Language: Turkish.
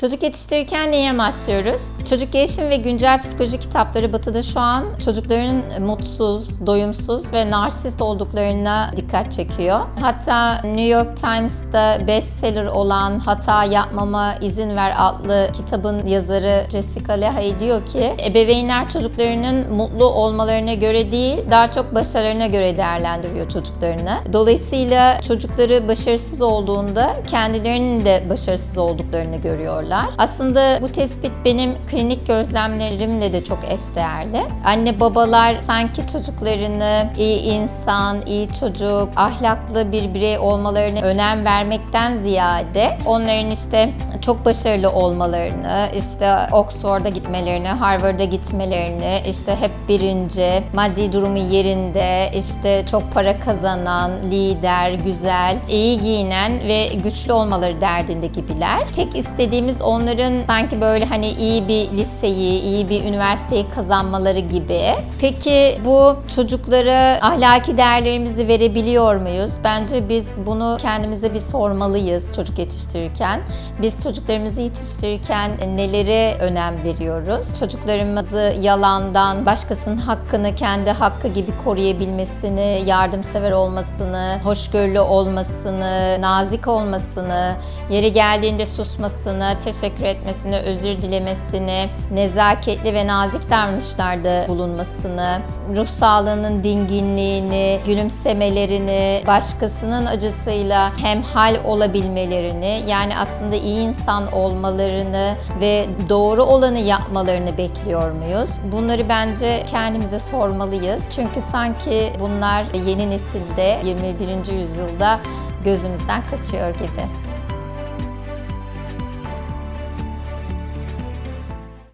Çocuk yetiştirirken neye başlıyoruz? Çocuk gelişim ve güncel psikoloji kitapları Batı'da şu an çocukların mutsuz, doyumsuz ve narsist olduklarına dikkat çekiyor. Hatta New York Times'ta bestseller olan Hata Yapmama İzin Ver adlı kitabın yazarı Jessica Lahey diyor ki ebeveynler çocuklarının mutlu olmalarına göre değil daha çok başarılarına göre değerlendiriyor çocuklarını. Dolayısıyla çocukları başarısız olduğunda kendilerinin de başarısız olduklarını görüyorlar. Aslında bu tespit benim klinik gözlemlerimle de çok eşdeğerli. Anne babalar sanki çocuklarını iyi insan, iyi çocuk, ahlaklı bir birey olmalarına önem vermekten ziyade onların işte çok başarılı olmalarını, işte Oxford'a gitmelerini, Harvard'a gitmelerini, işte hep birinci, maddi durumu yerinde, işte çok para kazanan, lider, güzel, iyi giyinen ve güçlü olmaları derdinde gibiler. Tek istediğimiz onların sanki böyle hani iyi bir liseyi, iyi bir üniversiteyi kazanmaları gibi. Peki bu çocuklara ahlaki değerlerimizi verebiliyor muyuz? Bence biz bunu kendimize bir sormalıyız çocuk yetiştirirken. Biz çocuklarımızı yetiştirirken nelere önem veriyoruz? Çocuklarımızı yalandan, başkasının hakkını kendi hakkı gibi koruyabilmesini, yardımsever olmasını, hoşgörülü olmasını, nazik olmasını, yeri geldiğinde susmasını, teşekkür etmesini, özür dilemesini, nezaketli ve nazik davranışlarda bulunmasını, ruh sağlığının dinginliğini, gülümsemelerini, başkasının acısıyla hemhal olabilmelerini, yani aslında iyi insan olmalarını ve doğru olanı yapmalarını bekliyor muyuz? Bunları bence kendimize sormalıyız. Çünkü sanki bunlar yeni nesilde 21. yüzyılda gözümüzden kaçıyor gibi.